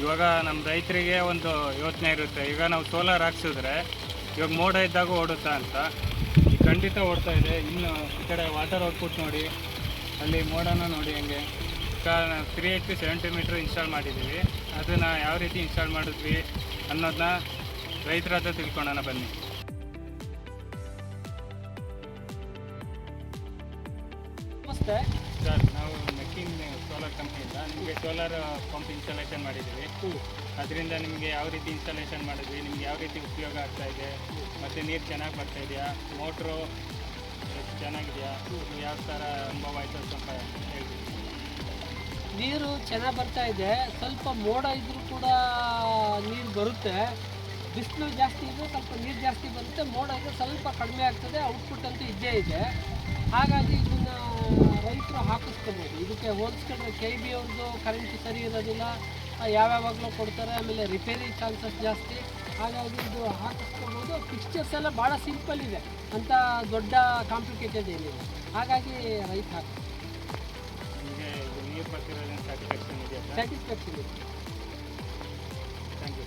ಇವಾಗ ನಮ್ಮ ರೈತರಿಗೆ ಒಂದು ಯೋಚನೆ ಇರುತ್ತೆ. ಈಗ ನಾವು ಸೋಲಾರ್ ಹಾಕ್ಸಿದ್ರೆ ಇವಾಗ ಮೋಡ ಇದ್ದಾಗ ಓಡುತ್ತಾ ಅಂತ. ಖಂಡಿತ ಓಡ್ತಾ ಇದೆ. ಇನ್ನು ಈ ಕಡೆ ವಾಟರ್ ಔಟ್ಪುಟ್ ನೋಡಿ, ಅಲ್ಲಿ ಮೋಡನ ನೋಡಿ ಹಂಗೆ. Three eighty seventy meter install ಮಾಡಿದ್ದೀವಿ. ಅದನ್ನು ಯಾವ ರೀತಿ ಇನ್ಸ್ಟಾಲ್ ಮಾಡಿದ್ವಿ ಅನ್ನೋದನ್ನ ರೈತರ ಹತ್ರ ತಿಳ್ಕೊಳ್ಳೋಣ ಬನ್ನಿ. ನಮಸ್ತೆ. ಸರ್, ನಾವು ಮೆಕ್ಕಿನ್ ಸೋಲಾರ್ ಕಂಪ್ನಿಯಿಂದ ನಿಮಗೆ ಸೋಲಾರ್ ಪಂಪ್ ಇನ್ಸ್ಟಾಲೇಷನ್ ಮಾಡಿದ್ದೀವಿ. ಅದರಿಂದ ನಿಮಗೆ ಯಾವ ರೀತಿ ಇನ್ಸ್ಟಾಲೇಷನ್ ಮಾಡಿದ್ವಿ, ನಿಮ್ಗೆ ಯಾವ ರೀತಿ ಉಪಯೋಗ ಆಗ್ತಾ ಇದೆ, ಮತ್ತು ನೀರು ಚೆನ್ನಾಗಿ ಬರ್ತಾ ಇದೆಯಾ ಮೋಟ್ರು ಚೆನ್ನಾಗಿದೆಯಾ ಯಾವ ಥರ ಅನುಭವ ಆಯಿತು ಸ್ವಲ್ಪ ಹೇಳಿ ನೀರು ಚೆನ್ನಾಗಿ ಬರ್ತಾ ಇದೆ, ಸ್ವಲ್ಪ ಮೋಡ ಇದ್ರೂ ಕೂಡ ನೀರು ಬರುತ್ತೆ. ಬಿಸಿಲು ಜಾಸ್ತಿ ಇದ್ದರೆ ಸ್ವಲ್ಪ ನೀರು ಜಾಸ್ತಿ ಬರುತ್ತೆ, ಮೋಡ ಇದ್ದರೆ ಸ್ವಲ್ಪ ಕಡಿಮೆ ಆಗ್ತದೆ ಔಟ್ಪುಟ್ ಅಂತೂ ಇದ್ದೇ ಇದೆ. ಹಾಗಾಗಿ ಇದನ್ನು ರೈತರು ಹಾಕಿಸ್ಕೋಬೋದು. ಇದಕ್ಕೆ ಹೋಲಿಸ್ಕೊಂಡ್ರೆ ಕೆ ಬಿ ಅವ್ರದ್ದು ಕರೆಂಟ್ ಸರಿ ಇರೋದಿಲ್ಲ. ಯಾವ್ಯಾವಾಗಲೂ ಕೊಡ್ತಾರೆ ಆಮೇಲೆ ರಿಪೇರಿ ಚಾನ್ಸಸ್ ಜಾಸ್ತಿ. ಹಾಗಾಗಿ ಇದು ಹಾಕಿಸ್ಕೋಬೋದು. ಪಿಕ್ಚರ್ಸ್ ಎಲ್ಲ ಭಾಳ ಸಿಂಪಲ್ ಇದೆ. ಅಂತ ದೊಡ್ಡ ಕಾಂಪ್ಲಿಕೇಟೆಡ್ ಏನಿದೆ ಹಾಗಾಗಿ ರೈತ ಹಾಕಿ. ಸ್ಯಾಟಿಸ್ಫ್ಯಾಕ್ಷನ್ ಇದೆ. Thank you